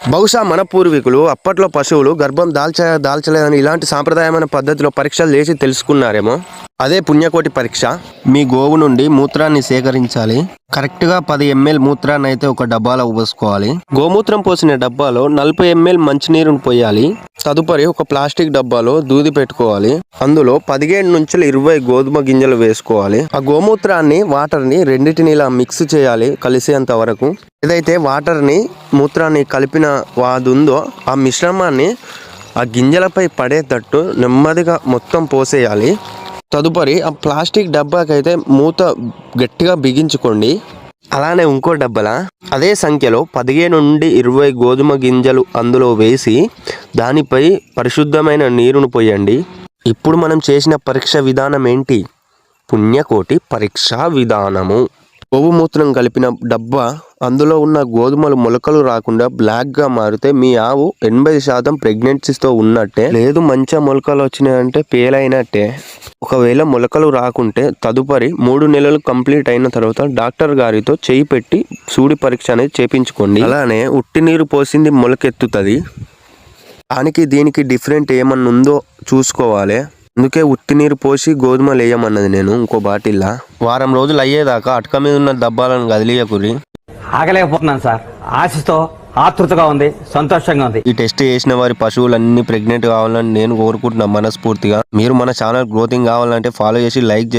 బహుశా మన పూర్వీకులు అప్పట్లో పశువులు గర్భం దాల్చ దాల్చలేదని ఇలాంటి సాంప్రదాయమైన పద్ధతిలో పరీక్షలు చేసి తెలుసుకున్నారేమో. అదే పుణ్యకోటి పరీక్ష. మీ గోవు నుండి మూత్రాన్ని సేకరించాలి. కరెక్ట్గా పది ఎంఎల్ మూత్రాన్ని అయితే ఒక డబ్బాలో పోసుకోవాలి. గోమూత్రం పోసిన డబ్బాలో నలభై ఎంఎల్ మంచినీరుని పోయాలి. తదుపరి ఒక ప్లాస్టిక్ డబ్బాలో దూది పెట్టుకోవాలి. అందులో పదిహేడు నుంచి ఇరవై గోధుమ గింజలు వేసుకోవాలి. ఆ గోమూత్రాన్ని వాటర్ని రెండింటిని ఇలా మిక్స్ చేయాలి కలిసేంత వరకు. ఏదైతే వాటర్ని మూత్రాన్ని కలిపిన వాది ఉందో ఆ మిశ్రమాన్ని ఆ గింజలపై పడేటట్టు నెమ్మదిగా మొత్తం పోసేయాలి. తదుపరి ఆ ప్లాస్టిక్ డబ్బాకైతే మూత గట్టిగా బిగించుకోండి. అలానే ఇంకో డబ్బలా? అదే సంఖ్యలో పదిహేను నుండి ఇరవై గోధుమ గింజలు అందులో వేసి దానిపై పరిశుద్ధమైన నీరును పోయండి. ఇప్పుడు మనం చేసిన పరీక్ష విధానం ఏంటి? పుణ్యకోటి పరీక్షా విధానము. గోవు మూత్రం కలిపిన డబ్బా అందులో ఉన్న గోధుమలు మొలకలు రాకుండా బ్లాక్గా మారితే మీ ఆవు ఎనభై శాతం ప్రెగ్నెన్సీతో ఉన్నట్టే లేదు మంచిగా మొలకలు వచ్చినాయంటే పేలైనట్టే. ఒకవేళ మొలకలు రాకుంటే తదుపరి మూడు నెలలు కంప్లీట్ అయిన తర్వాత డాక్టర్ గారితో చేయి పెట్టి సూడి పరీక్ష అనేది చేపించుకోండి. అలానే ఉట్టి నీరు పోసింది మొలకెత్తుతుంది. దానికి దీనికి డిఫరెంట్ ఏమన్నా ఉందో చూసుకోవాలి. అందుకే ఉత్తి నీరు పోసి గోధుమలు వేయమన్నది నేను ఇంకో బాటిల్లా. వారం రోజులు అయ్యేదాకా అటక మీద ఉన్న డబ్బాలను కదిలియకురి ఆగలేకపోతున్నాను సార్. ఆశతో ఆతృతగా ఉంది సంతోషంగా ఉంది. ఈ టెస్ట్ చేసిన వారి పశువులన్నీ ప్రెగ్నెంట్ కావాలని నేను కోరుకుంటున్నాను మనస్ఫూర్తిగా. మీరు మన ఛానల్ గ్రోతింగ్ కావాలంటే ఫాలో చేసి లైక్ చేసి